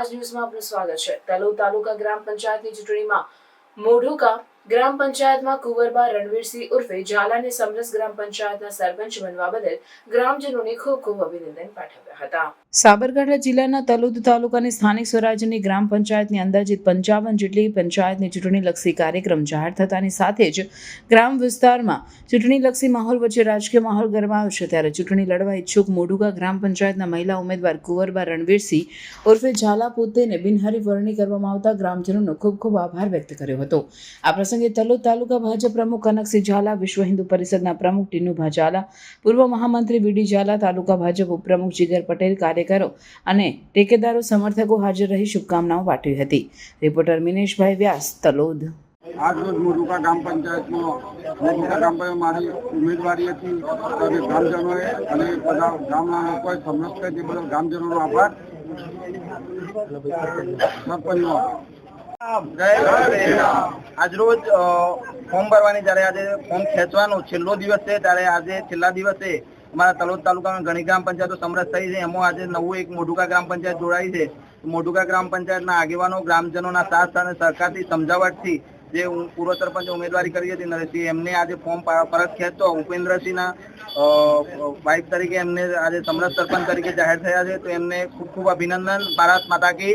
ન્યૂઝમાં આપનું સ્વાગત છે. તલોદ તાલુકા ગ્રામ પંચાયતની ચૂંટણીમાં મોઢુકા ગ્રામ પંચાયતમાં કુંવરબા રણવીરસિંહ ઉર્ફે ઝાલાને સમરસ ગ્રામ પંચાયતના સરપંચ બનવા બદલ ગ્રામજનોને ખૂબ ખૂબ અભિનંદન પાઠવ્યા હતા. સાબરકાંઠા જિલ્લાના તલોદ તાલુકાની સ્થાનિક સ્વરાજ્યની ગ્રામ પંચાયતની અંદાજિત પંચાવન જેટલી પંચાયતની ચૂંટણીલક્ષી કાર્યક્રમ જાહેર થતાની સાથે જ ગ્રામ વિસ્તારમાં ચૂંટણીલક્ષી માહોલ વચ્ચે રાજકીય માહોલ ગરમાયો છે. ત્યારે ચૂંટણી લડવા ઇચ્છુક મોડુકા ગ્રામ પંચાયતના મહિલા ઉમેદવાર કુંવરબા રણવીરસિંહ ઉર્ફે ઝાલા પોતેને બિનહરીફ વરણી કરવામાં આવતા ગ્રામજનોનો ખૂબ ખૂબ આભાર વ્યક્ત કર્યો હતો. આ પ્રસંગે તલોદ તાલુકા ભાજપ પ્રમુખ કનકસિંહ ઝાલા વિશ્વ હિન્દુ પરિષદના પ્રમુખ ટીનુભા ઝાલા પૂર્વ મહામંત્રી વીડી ઝાલા તાલુકા ભાજપ ઉપપ્રમુખ જીગર પટેલ કાર્યકરો અને ટેકેદારો સમર્થકો હાજર રહી શુભકામનાઓ પાઠવી હતી. રિપોર્ટર મિનેશભાઈ વ્યાસ તલોદ. આજ રોજ મોટુકા ગ્રામ પંચાયતમાં મોટુકા ગ્રામ પંચાયત મારી ઉમેદવારી હતી. અને તે ગ્રામજનોએ અને બધા ગામના લોકોએ સમજ કરી તે બદલ ગ્રામજનોનો આભાર. સરપંચનો આજરોજ ફોર્મ ભરવાની જ્યારે આજે ફોર્મ ખેંચવાનો છેલ્લો દિવસ છે ત્યારે આજે છેલ્લા દિવસે અમારા તલોદ તાલુકામાં ઘણી ગ્રામ પંચાયતો સમરસ થઈ છે. એમાં આજે નવું એક મોઢુકા ગ્રામ પંચાયત જોડાઈ છે. મોઢુકા ગ્રામ પંચાયતના આગેવાનો, ગ્રામજનોના સાથ અને સરકારથી સમજાવટથી જે પૂર્વ સરપંચે ઉમેદવારી કરી હતી નરેશસિંહ એમને આજે ફોર્મ પર- પરત ખેંચતો. ઉપેન્દ્રસિંહના વાઇફ તરીકે એમને આજે સમરસ સરપંચ તરીકે જાહેર થયા છે. તો એમને ખૂબ ખૂબ અભિનંદન. ભારત માતા કી